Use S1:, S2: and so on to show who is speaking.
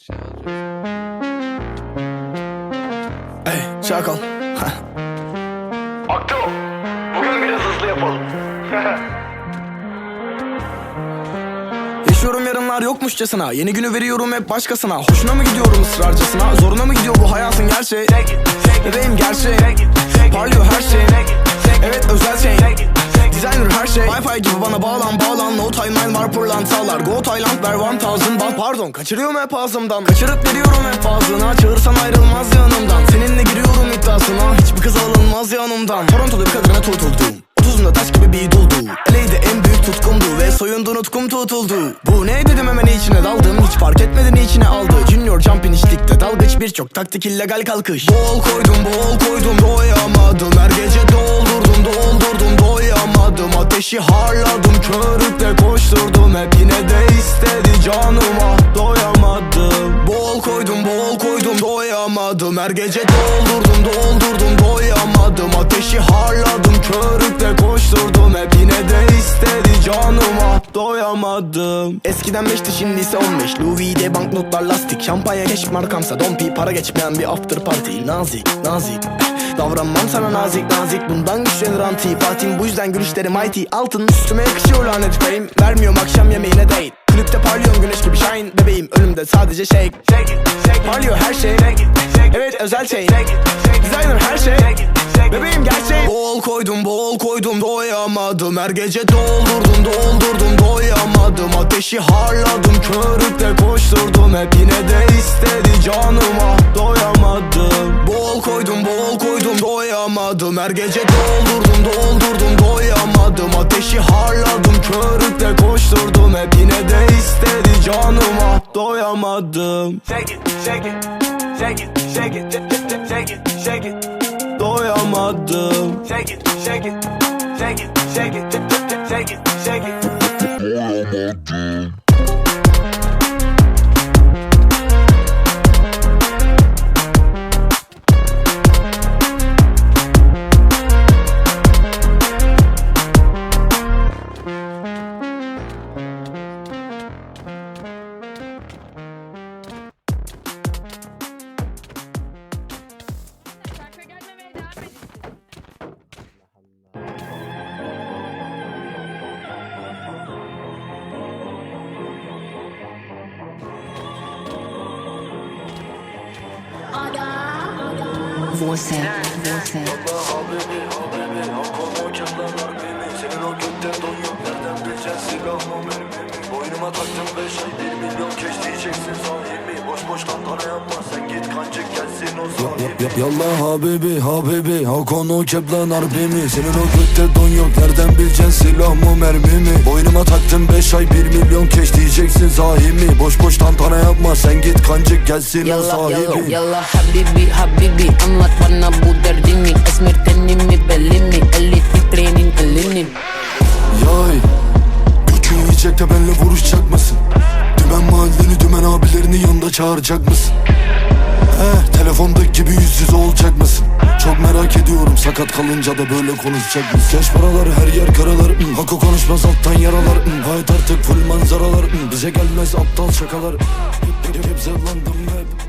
S1: şey alacağız.
S2: Ey çakal.
S3: Akto, bugün biraz hızlı yapalım.
S2: Yaşıyorum yarınlar yokmuşçasına. Yeni günü veriyorum hep başkasına. Hoşuna mı gidiyorum ısrarcasına Zoruna mı gidiyor bu hayatın gerçeği? Bebeğim gerçeği. Parlıyor her şey. Evet özel şey Wi-Fi gibi bana bağlan bağlan. No timeline var pırlantalar Go Thailand ver 1000 baht Pardon kaçırıyorum hep ağzımdan? Kaçırıp veriyorum hep fazlına. Çağırsan ayrılmaz yanımdan. Seninle giriyorum iddiasına. Hiçbir kız alınmaz yanımdan. Toronto'da bir kadına tutuldum. Otuzunda taş gibi bir duldu. Eleydi en büyük tutkumdu Ve soyundu nutkum tutuldu. Bu ne dedim hemen içine daldım. Hiç fark etmeden içine aldı. Junior jumping içlikte dalgıç. Birçok taktik illegal kalkış. Bol koydum bol koydum Ateşi harladım körükle koşturdum. Hep yine de istedi canıma. Doyamadım. Bol koydum bol koydum doyamadım. Her gece doldurdum doldurdum doyamadım. Ateşi harladım körükle koşturdum. Hep yine de istedi canıma. Doyamadım. Eskiden beşti şimdi ise 15 Louis V de banknotlar lastik. Şampanya keşif markamsa dompi Para geçmeyen bir after party. Nazik nazik Davranmam sana nazik nazik. Bundan güçlenir antipatim Bu yüzden gülüşlerim mighty Altın üstüme yakışıyor lanet beyim Vermiyorum akşam yemeğine date Klipte parlıyorum güneş gibi shine. Bebeğim önümde sadece shake. Parlıyor her şey. Evet özel şey. Designer her şey. Bebeğim gerçek Bol koydum bol koydum doyamadım. Her gece doldurdum doldurdum doyamadım. Ateşi harladım körükle koşturdum. Hep yine de istedi canıma. Doyamadım doyamadım Her gece doldurdum doldurdum doyamadım. Ateşi harladım körükle koşturdum. Hep yine de istedi canıma doyamadım.
S3: Shake it, shake it, shake it, shake it, shake it, shake it,
S2: Doyamadım.
S3: Shake it, shake it, shake it, shake it, shake it, shake it.
S4: Şarkı
S3: mermi mi Boynuma taktım beş ay bir milyon keş diyeceksin Boş boş tantana yapma sen git kancık
S5: Yallah habibi habibi. Hakonu keplan harbimi. Senin o gökte don yok. Nereden bileceksin silah mı mermi mi? Boynuma taktım 5 ay 1 milyon keş diyeceksin zahimi Boş boş tantana yapma. Sen git kancık gelsin o
S6: Yallah yallah
S5: sahibi.
S6: yallah habibi habibi. Anlat bana bu derdini Esmer tenimi belli mi? Eli titrenin elinin
S5: Yay. Gökü yiyecek de benle vuruşacak mısın? Dümen mahalleni dümen abilerini yanında çağıracak mısın? Eh telefondaki gibi yüz yüze olacak mısın? Çok merak ediyorum sakat kalınca da böyle konuşacak mısın? Yaş paralar her yer karalar hmm. Hako konuşmaz alttan yaralar hmm. Hayat artık full manzaralar hmm. Bize gelmez aptal şakalar Hep, hep, hep zevlandım ve